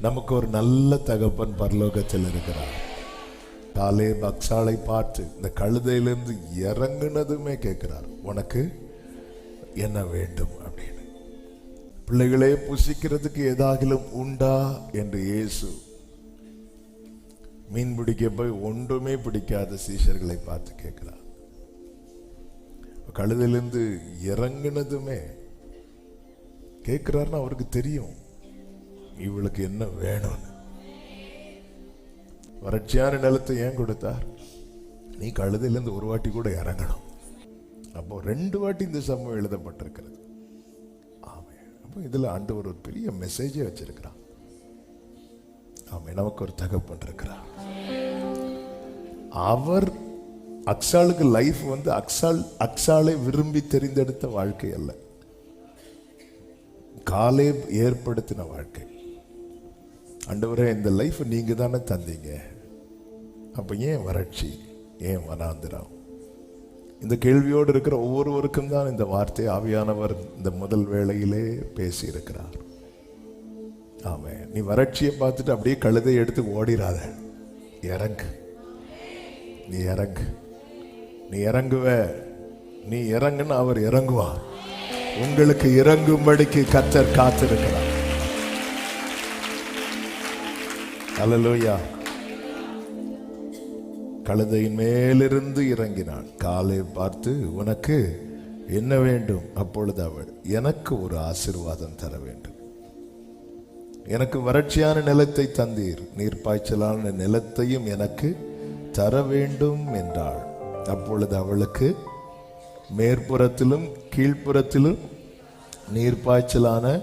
நமக்கு ஒரு நல்ல தகப்பன் பரலோகத்தில் இருக்கிறார். காலே பக்ஷாலை பார்த்து இந்த கழுதையிலிருந்து இறங்குனதுமே கேட்கிறார். உனக்கு என்ன வேண்டும் அப்படின்னு. பிள்ளைகளே புசிக்கிறதுக்கு ஏதாகிலும் உண்டா என்று இயேசு மீன் பிடிக்க போய் ஒன்றுமே பிடிக்காத சீஷர்களை பார்த்து கேட்கிறார். கழுதிலிருந்து இறங்குனதுமே கேட்குறாருன்னு அவருக்கு தெரியும். இவளுக்கு என்ன வேணும்னு? வறட்சியான நிலத்தை ஏன் கொடுத்தார்? நீ கழுதிலிருந்து ஒரு வாட்டி கூட இறங்கணும். அப்போ ரெண்டு வாட்டி இந்த சம்பவம் எழுதப்பட்டிருக்கிறது. ஆமே. அப்போ இதில் ஆண்டவர் ஒரு பெரிய மெசேஜே வச்சிருக்கிறான் ஆமே நமக்கு ஒரு தகப்பன் இருக்கிறார். அவர் அக்ஸாளுக்கு லைஃப் வந்து அக்ஸால் அக்ஸாலை விரும்பி தெரிந்தெடுத்த வாழ்க்கை அல்ல. காலே ஏற்படுத்தின வாழ்க்கை. அண்டவரே இந்த லைஃப் நீங்கள் தானே தந்தீங்க. அப்போ ஏன் வறட்சி? ஏன் வனாந்திரம்? இந்த கேள்வியோடு இருக்கிற ஒவ்வொருவருக்கும் தான் இந்த வார்த்தை ஆவியானவர் இந்த முதல் வேளையிலே பேசியிருக்கிறார். ஆமாம் நீ வறட்சியை பார்த்துட்டு அப்படியே கழுதை எடுத்து ஓடிராத. இறங்கு. நீ இறங்கு. நீ இறங்குவ. நீ இறங்குன்னு அவர் இறங்குவார். உங்களுக்கு இறங்கும்படிக்கு கத்தர் காத்திருக்கிறார். அலலூயா கழுதையின் மேலிருந்து இறங்கினான் காலை பார்த்து உனக்கு என்ன வேண்டும்? அப்பொழுது அவள் எனக்கு ஒரு ஆசீர்வாதம் தர வேண்டும். எனக்கு வறட்சியான நிலத்தை தந்தீர். நீர்ப்பாய்ச்சலான நிலத்தையும் எனக்கு தர வேண்டும் என்றாள். அப்பொழுது அவளுக்கு மேற்புறத்திலும் கீழ்ப்புறத்திலும் நீர்ப்பாய்ச்சலான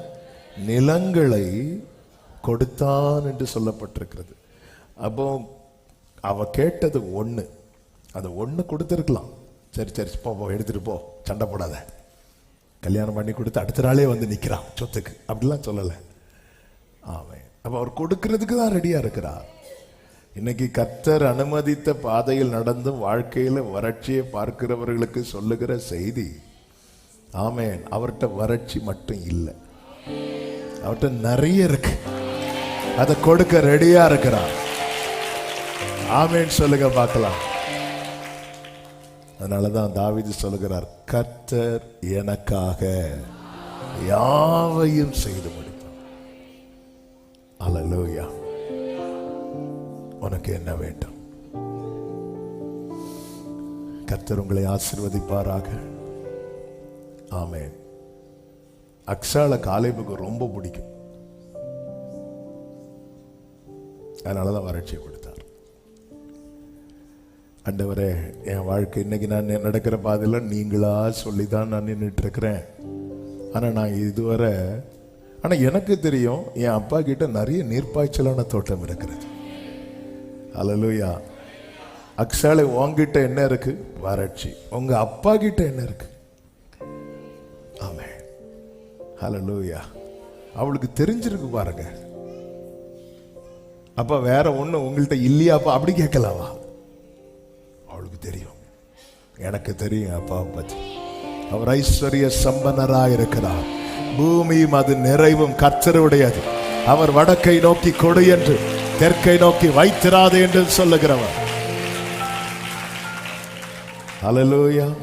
நிலங்களை கொடுத்தான் என்று சொல்லப்பட்டிருக்கிறது. அப்போ அவ கேட்டது ஒன்று அந்த ஒன்று கொடுத்துருக்கலாம். சரி சரி போ போ எடுத்துகிட்டு போ. சண்டை போடாத. கல்யாணம் பண்ணி கொடுத்து அடுத்த நாளே வந்து நிற்கிறான் சொத்துக்கு. அப்படிலாம் சொல்லலை. ஆமே. அப்போ அவர் கொடுக்கறதுக்கு தான் ரெடியாக இருக்கிறார். இன்னைக்கு கர்த்தர் அனுமதித்த பாதையில் நடந்தும் வாழ்க்கையில் வறட்சியை பார்க்கிறவர்களுக்கு சொல்லுகிற செய்தி ஆமேன் அவர்கிட்ட வறட்சி மட்டும் இல்லை. அவர்கிட்ட நிறைய இருக்குது அதை கொடுக்க ரெடியா இருக்கிறார். ஆமேன்னு சொல்லுங்க பார்க்கலாம். அதனாலதான் தாவிது சொல்லுகிறார் கர்த்தர் எனக்காக யாவையும் செய்து முடித்தார் அல்லேலூயா. உனக்கு என்ன வேண்டும்? கர்த்தர் உங்களை ஆசிர்வதிப்பாராக. ஆமேன். அக்ஷால காலைபுக்கு ரொம்ப பிடிக்கும். அதனாலதான் வறட்சியை கொடுத்தார். அண்டவரே என் வாழ்க்கை இன்னைக்கு நான் நடக்கிற பாதையில் நீங்களா சொல்லி தான் நான் நின்றுட்டு இருக்கிறேன் ஆனா நான் இதுவரை ஆனா எனக்கு தெரியும் என் அப்பா கிட்ட நிறைய நீர்ப்பாய்ச்சலான தோட்டம் இருக்கிறது. அலலூயா அக்ஷாலை உங்ககிட்ட என்ன இருக்கு? வறட்சி. உங்க அப்பா கிட்ட என்ன இருக்கு? ஆமே ஹalleluya அவளுக்கு தெரிஞ்சிருக்கு பாருங்க. அப்போ வேற ஒன்று உங்கள்கிட்ட இல்லையாப்பா? அப்படி கேட்கலாமா? அவளுக்கு தெரியும். எனக்கு தெரியும் அப்பா பத்தி. அவர் ஐஸ்வர்ய சம்பனராக இருக்கிறார். பூமியும் அது நிறைவும் கர்த்தருடையது. அவர் வடக்கை நோக்கி கொடு என்று தெற்கை நோக்கி வைத்திராது என்று சொல்லுகிறவர். அலலூயா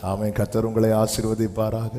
ஆமை கத்தர் உங்களை ஆசிர்வதிப்பாராக.